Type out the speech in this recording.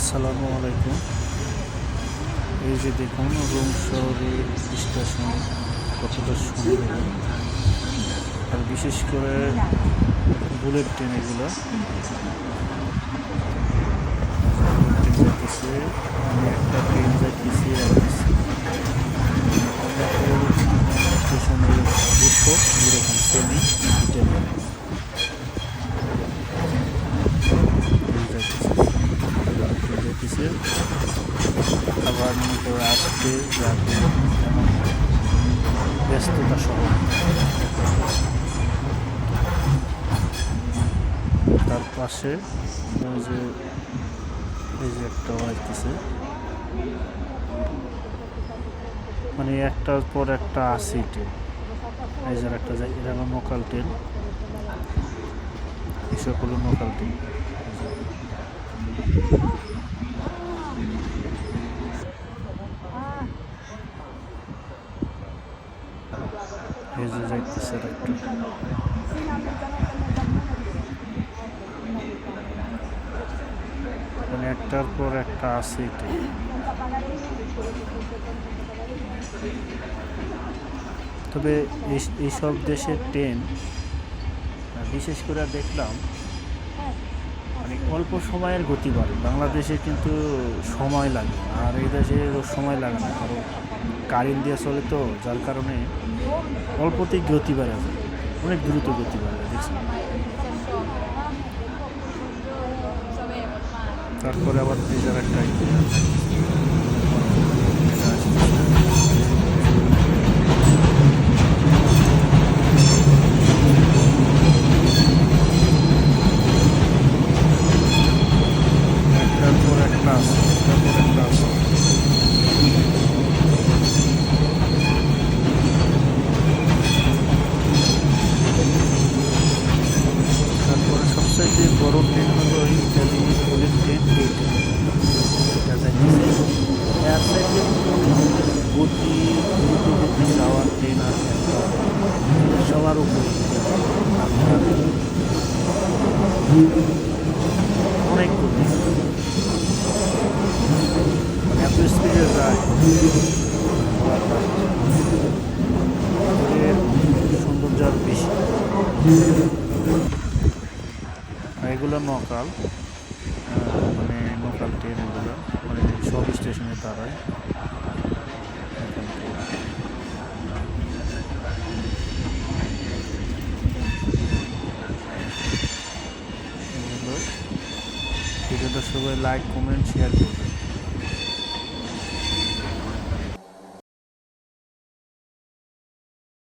আসসালামু আলাইকুম। এই যে দেখুন, রোম শহরের স্টেশন কতটা সুন্দর। আর বিশেষ করে বুলেট ট্রেন এগুলো। আমি একটা ট্রেন যাইতেছি আর স্টেশনের দৃশ্য যেরকম সেমি ডিটেল যেতেছে আবার মনে যাবে ব্যস্ততা সহ। তার পাশে যে, এই যে একটা আসতেছে মানে একটার পর একটা আছে ট্রেন এই যে একটা যায়, এটা হলো লোকাল ট্রেন এসব হলো লোকাল ট্রেন যে যাইতেছে একটা। মানে একটার পর একটা আছে তবে এই- এইসব দেশের ট্রেন বিশেষ করে দেখলাম অল্প সময়ের গতি বাড়ে। বাংলাদেশে কিন্তু সময় লাগে আর এই দেশে সময় লাগে না। কারণ কারেন্ট দিয়ে চলে তো, যার কারণে অল্পতেই গতি বাড়ে। অনেক দ্রুত গতি বাড়ে দেখছি তারপরে আবার নিজের একটা একটার পর একটা আছে একটার পর একটা আছে তারপরে ট্রেন হলো ইত্যাদি বুলেট ট্রেন এই ট্রেন এটা যাইতেছে এর সাইডে গতি দ্রুত গতি যাওয়ার ট্রেন আছে সবার উপরে অনেক গতি এত স্পিডে যায় সৌন্দর্য আরও বেশি আর এগুলো নকাল মানে নকাল ট্রেন এগুলো মানে সব স্টেশনে দাঁড়ায়। ভিডিওটা সবাই লাইক কমেন্ট শেয়ার করবেন।